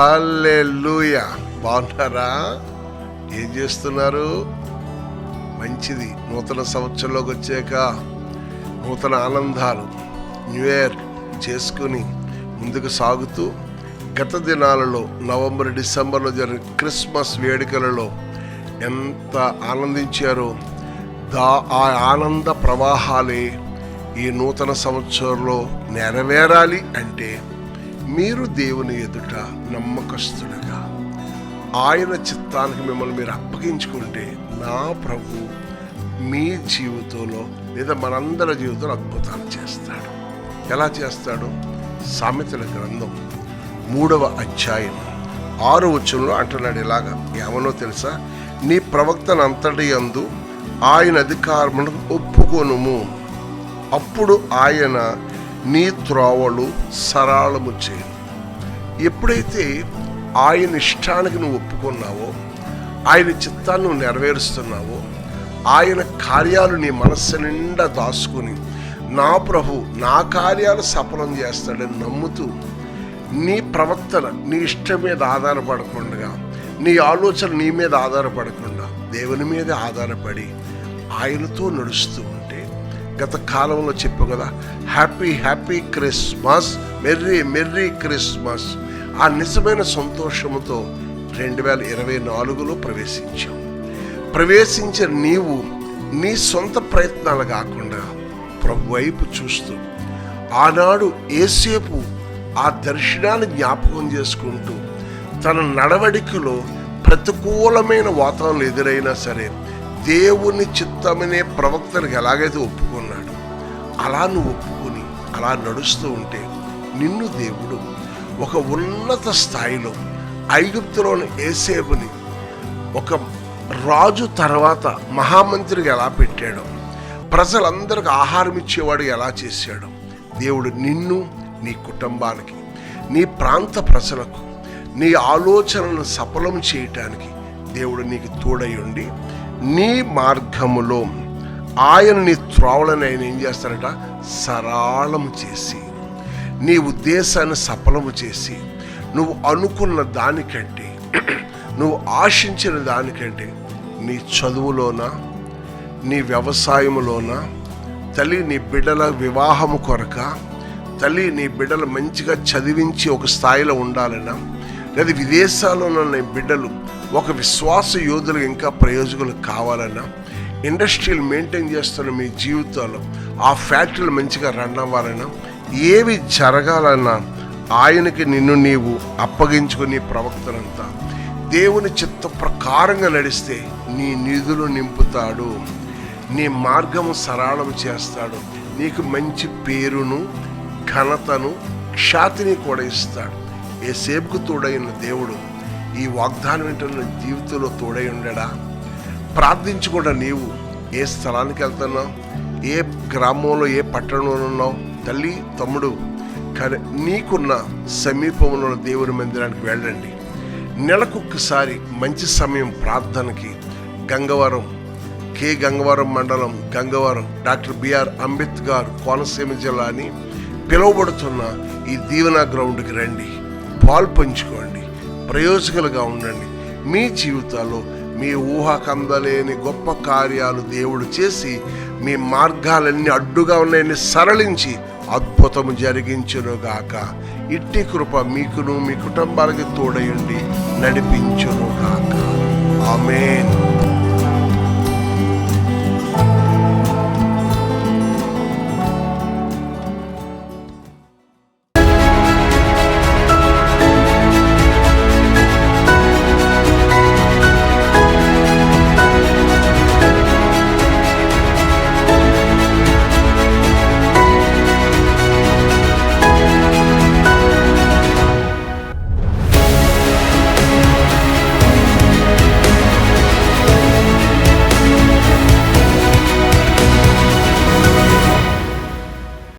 హల్లెలూయ. బాగున్నారా? ఏం చేస్తున్నారు? మంచిది. నూతన సంవత్సరంలోకి వచ్చాక నూతన ఆనందాలు న్యూ ఇయర్ చేసుకుని ముందుకు సాగుతూ గత దినాలలో నవంబర్ డిసెంబర్లో జరిగిన క్రిస్మస్ వేడుకలలో ఎంత ఆనందించారో దా ఆ ఆనంద ప్రవాహాలే ఈ నూతన సంవత్సరంలో నెరవేరాలి అంటే మీరు దేవుని ఎదుట నమ్మకస్తులుగా. ఆయన చిత్తానికి మిమ్మల్ని మీరు అప్పగించుకుంటే నా ప్రభు మీ జీవితంలో లేదా మనందరి జీవితంలో అద్భుతాలు చేస్తాడు. ఎలా చేస్తాడు? సామెతల గ్రంథం మూడవ అధ్యాయం ఆరు వచ్చంలో అంటున్నాడు ఇలాగా ఏమనో తెలుసా? నీ ప్రవక్తను అంతటి యందు ఆయన అధికారమును ఒప్పుకొనుము. అప్పుడు ఆయన నీ త్రోవలు సరళము చేయను. ఎప్పుడైతే ఆయన ఇష్టానికి నువ్వు ఒప్పుకున్నావో ఆయన చిత్తాన్ని నువ్వు నెరవేరుస్తున్నావో ఆయన కార్యాలు నీ మనస్సు నిండా దాచుకుని నా ప్రభు నా కార్యాలు సఫలం చేస్తాడని నమ్ముతూ నీ ప్రవర్తన నీ ఇష్టం మీద ఆధారపడకుండా నీ ఆలోచన నీ మీద ఆధారపడకుండా దేవుని మీద ఆధారపడి ఆయనతో నడుస్తూ గత కాలంలో చెప్పాం కదా happy happy Christmas merry merry Christmas ఆ నిజమైన సంతోషంతో రెండు వేల ఇరవై నాలుగులో ప్రవేశించాం ప్రవేశించిన నీవు నీ సొంత ప్రయత్నాలు కాకుండా ప్రభు వైపు చూస్తూ ఆనాడు ఏసేపు ఆ దర్శనాన్ని జ్ఞాపకం చేసుకుంటూ తన నడవడికలో ప్రతికూలమైన వాతావరణం ఎదురైనా సరే దేవుని చిత్తమనే ప్రవక్తనికి ఎలాగైతే ఒప్పుకున్నాడు అలా నువ్వు ఒప్పుకొని అలా నడుస్తూ ఉంటే నిన్ను దేవుడు ఒక ఉన్నత స్థాయిలో ఐగుప్తులోని ఏసేపుని ఒక రాజు తర్వాత మహామంత్రికి ఎలా పెట్టాడో ప్రజలందరికి ఆహారం ఇచ్చేవాడు ఎలా చేశాడు దేవుడు నిన్ను నీ కుటుంబానికి నీ ప్రాంత ప్రజలకు నీ ఆలోచనలను సఫలం చేయటానికి దేవుడు నీకు తోడై ఉండి నీ మార్గములో ఆయన నీ త్రోవలను ఆయన ఏం చేస్తారట? సరళం చేసి నీ ఉద్దేశాన్ని సఫలము చేసి నువ్వు అనుకున్న దానికంటే నువ్వు ఆశించిన దానికంటే నీ చదువులోన నీ వ్యవసాయములోన తల్లి నీ బిడ్డల వివాహము కొరక తల్లి నీ బిడ్డలు మంచిగా చదివించి ఒక స్థాయిలో ఉండాలన్నా లేదా విదేశాల్లో నీ బిడ్డలు ఒక విశ్వాస యోధులు ఇంకా ప్రయోజకులు కావాలన్నా ఇండస్ట్రీలు మెయింటైన్ చేస్తున్న మీ జీవితాల్లో ఆ ఫ్యాక్టరీలు మంచిగా రన్ అవ్వాలన్నా ఏవి జరగాలన్నా ఆయనకి నిన్ను నీవు అప్పగించుకుని ప్రవక్తనంతా దేవుని చిత్త ప్రకారంగా నడిస్తే నీ నిధులు నింపుతాడు. నీ మార్గము సరళం చేస్తాడు. నీకు మంచి పేరును ఘనతను ఖ్యాతిని కూడా ఇస్తాడు. ఏ సేపుకు తోడైన దేవుడు ఈ వాగ్దానం వింటున్న జీవితంలో తోడై ఉండడా? ప్రార్థించకుండా నీవు ఏ స్థలానికి వెళ్తున్నావు? ఏ గ్రామంలో ఏ పట్టణంలో ఉన్నావు? తల్లి తమ్ముడు కానీ నీకున్న సమీపంలో దేవుని మందిరానికి వెళ్ళండి. నెలకొక్కసారి మంచి సమయం ప్రార్థనకి. గంగవరం కే. గంగవరం మండలం Gangavaram. Doctor B R Ambedkar Konaseema జిల్లా అని పిలువబడుతున్న ఈ దీవెన గ్రౌండ్కి రండి. పాలు పంచుకోండి. ప్రయోజకులుగా ఉండండి. మీ జీవితాల్లో మీ ఊహకందలేని గొప్ప కార్యాలు దేవుడు చేసి మీ మార్గాలన్నీ అడ్డుగా ఉన్నాయని సరళించి అద్భుతము జరిగించునుగాక. ఇట్టి కృప మీకును మీ కుటుంబాలకి తోడయండి నడిపించునుగాక. ఆమెన్.